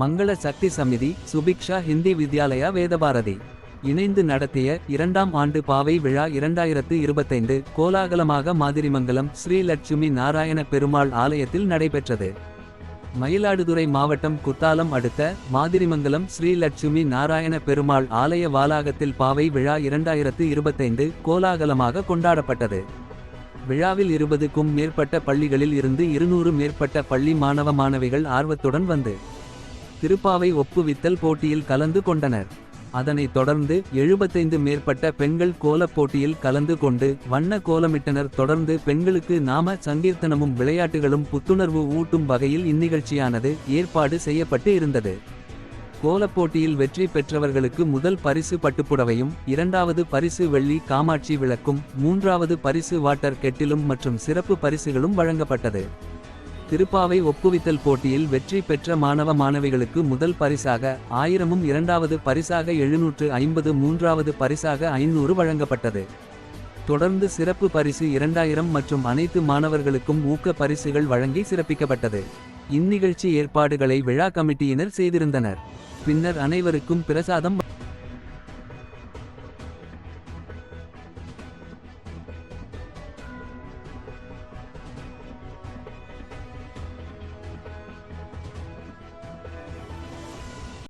மங்கள சக்தி சமிதி சுபிக்ஷா ஹிந்தி வித்யாலயா வேதபாரதி. இணைந்து நடத்திய இரண்டாம் ஆண்டு பாவை விழா இரண்டாயிரத்து இருபத்தைந்து கோலாகலமாக மாதிரிமங்கலம் ஸ்ரீ லட்சுமி நாராயண பெருமாள் ஆலயத்தில் நடைபெற்றது. மயிலாடுதுறை மாவட்டம் குத்தாலம் அடுத்த மாதிரிமங்கலம் ஸ்ரீ லட்சுமி நாராயண பெருமாள் ஆலய வாலாகத்தில் பாவை விழா இரண்டாயிரத்து இருபத்தைந்து கோலாகலமாக கொண்டாடப்பட்டது. விழாவில் இருபதுக்கும் மேற்பட்ட பள்ளிகளில் இருந்து இருநூறு மேற்பட்ட பள்ளி மாணவ மாணவிகள் ஆர்வத்துடன் வந்து திருப்பாவை ஒப்புவித்தல் போட்டியில் கலந்து கொண்டனர். அதனைத் தொடர்ந்து எழுபத்தைந்து மேற்பட்ட பெண்கள் கோலப் போட்டியில் கலந்து கொண்டு வண்ண கோலமிட்டனர். தொடர்ந்து பெண்களுக்கு நாம சங்கீர்த்தனமும் விளையாட்டுகளும் புத்துணர்வு ஊட்டும் வகையில் இந்நிகழ்ச்சியானது ஏற்பாடு செய்யப்பட்டு இருந்தது. கோலப் போட்டியில் வெற்றி பெற்றவர்களுக்கு முதல் பரிசு பட்டுப்புடவையும் இரண்டாவது பரிசு வெள்ளி காமாட்சி விளக்கும் மூன்றாவது பரிசு வாட்டர் கெட்டிலும் மற்றும் சிறப்பு பரிசுகளும் வழங்கப்பட்டது. திருப்பாவை ஒப்புவித்தல் போட்டியில் வெற்றி பெற்ற மாணவ மாணவிகளுக்கு முதல் பரிசாக ஆயிரமும் இரண்டாவது பரிசாக எழுநூற்று ஐம்பது மூன்றாவது பரிசாக ஐநூறு வழங்கப்பட்டது. தொடர்ந்து சிறப்பு பரிசு இரண்டாயிரம் மற்றும் அனைத்து மாணவர்களுக்கும் ஊக்க பரிசுகள் வழங்கி சிறப்பிக்கப்பட்டது. இந்நிகழ்ச்சி ஏற்பாடுகளை விழா கமிட்டியினர் செய்திருந்தனர். பின்னர் அனைவருக்கும் பிரசாதம்